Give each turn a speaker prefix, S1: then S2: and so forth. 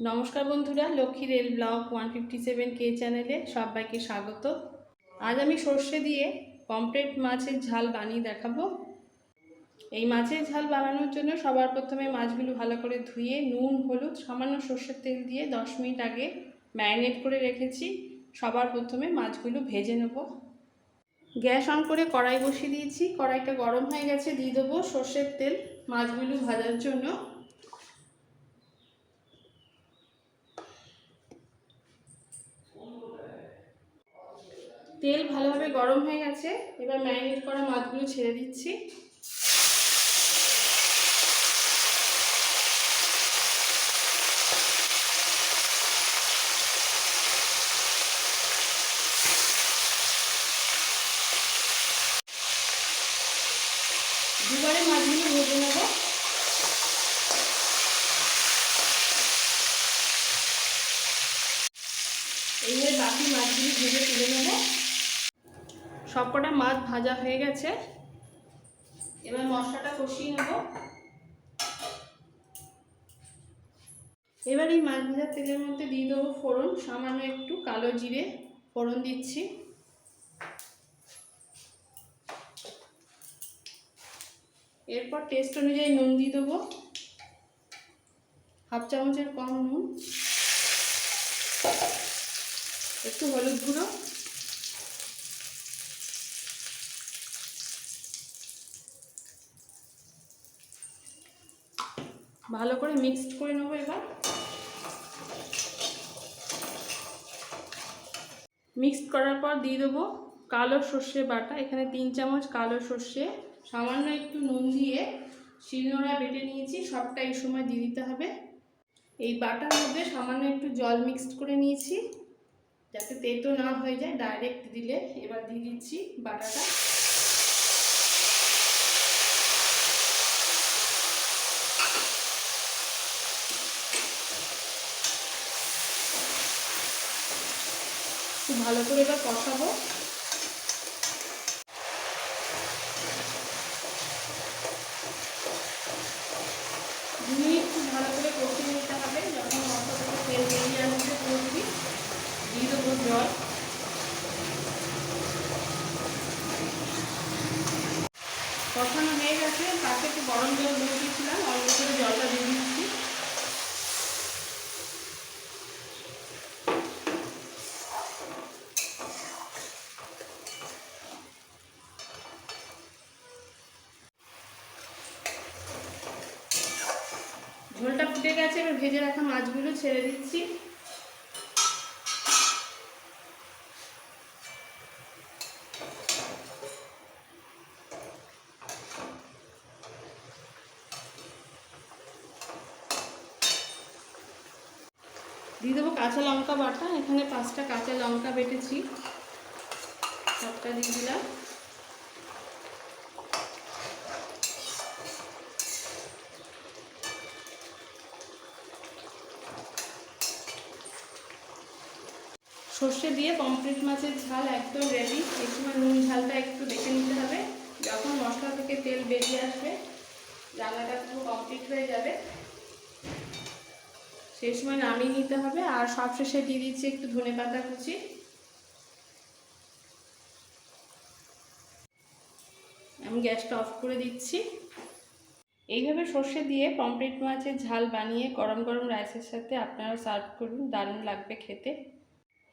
S1: নমস্কার বন্ধুরা, Lakshmi rail blog one fifty seven কে চ্যানেলে সবাইকে স্বাগত। আজ আমি সর্ষে দিয়ে পমপ্লেট মাছের ঝাল বানিয়ে দেখাবো। এই মাছের ঝাল বানানোর জন্য সবার প্রথমে মাছগুলো ভালো করে ধুয়ে নুন, হলুদ, সামান্য সর্ষের তেল দিয়ে দশ মিনিট আগে ম্যারিনেট করে রেখেছি। সবার প্রথমে মাছগুলো ভেজে নেব। গ্যাস অন করে কড়াই বসিয়ে দিয়েছি। কড়াইটা গরম হয়ে গেছে, দিয়ে দেবো সর্ষের তেল মাছগুলো ভাজার জন্য। তেল ভালোভাবে গরম হয়ে গেছে। এবার ম্যারিনেট করা মাছগুলো ছেড়ে দিচ্ছি। দুবারে মাছগুলো ভেজে নেব। এইভাবে বাকি মাছগুলি ভেজে তুলে নেব। সবকটা মাছ ভাজা হয়ে গেছে। এবার মশলাটা কষিয়ে নেব। এবার এই মাছ ভাজার তেলের মধ্যে দিয়ে দেবো ফোড়ন, সামান্য একটু কালো জিরে ফোড়ন দিচ্ছি। এরপর টেস্ট অনুযায়ী নুন দিয়ে দেবো। হাফ চামচের কম নুন। একটু হলুদ গুঁড়ো। ভালো করে মিক্সড করে নেব এবার। মিক্সড করার পর দিয়ে দেবো কালো সর্ষে বাটা। এখানে তিন চামচ কালো সর্ষে, সামান্য একটু নুন দিয়ে শিলনোড়া বেটে নিয়েছি, সবটা এই সময় দিয়ে দিতে হবে। এই বাটার মধ্যে সামান্য একটু জল মিক্সড করে নিয়েছি, যাতে তেতো না হয়ে যায় ডাইরেক্ট দিলে। এবার দিয়ে দিচ্ছি বাটাটা। খুব ভালো করে এবার কষাবো। খুব ভালো করে কষিয়ে নিতে হবে, যখন মশলা তেল বেরিয়ে আসবে পুরোপুরি দিয়ে দেবো জল। কষানো হয়ে গেছে তাকে একটু গরম জল দিয়ে দিয়েছিলাম, অল্প করে জলটা দিয়ে দিচ্ছি। ঝোলটা ফুটে গেছে, এবার ভেজে রাখা মাছগুলো ছেড়ে দিচ্ছি। দিয়ে দেবো কাঁচা লঙ্কা বাটা, এখানে পাঁচটা কাঁচা লঙ্কা বেটেছি। সবটা দিয়ে দিলাম। সর্ষে দিয়ে পমফ্রেট মাছের ঝাল একদম রেডি সময় নুন ঝালটা একটু দেখে নিতে হবে। যখন মশলা থেকে তেল বেরিয়ে আসবে, রান্নাটা পুরো কমপ্লিট হয়ে যাবে। সেই সময় নামিয়ে নিতে হবে। আর সবশেষে দিয়ে দিচ্ছি একটু ধনে পাতা কুচি। আমি গ্যাসটা অফ করে দিচ্ছি। এইভাবে সর্ষে দিয়ে পমফ্রেট মাছের ঝাল বানিয়ে গরম গরম রাইসের সাথে আপনারা সার্ভ করুন। দারুণ লাগবে খেতে।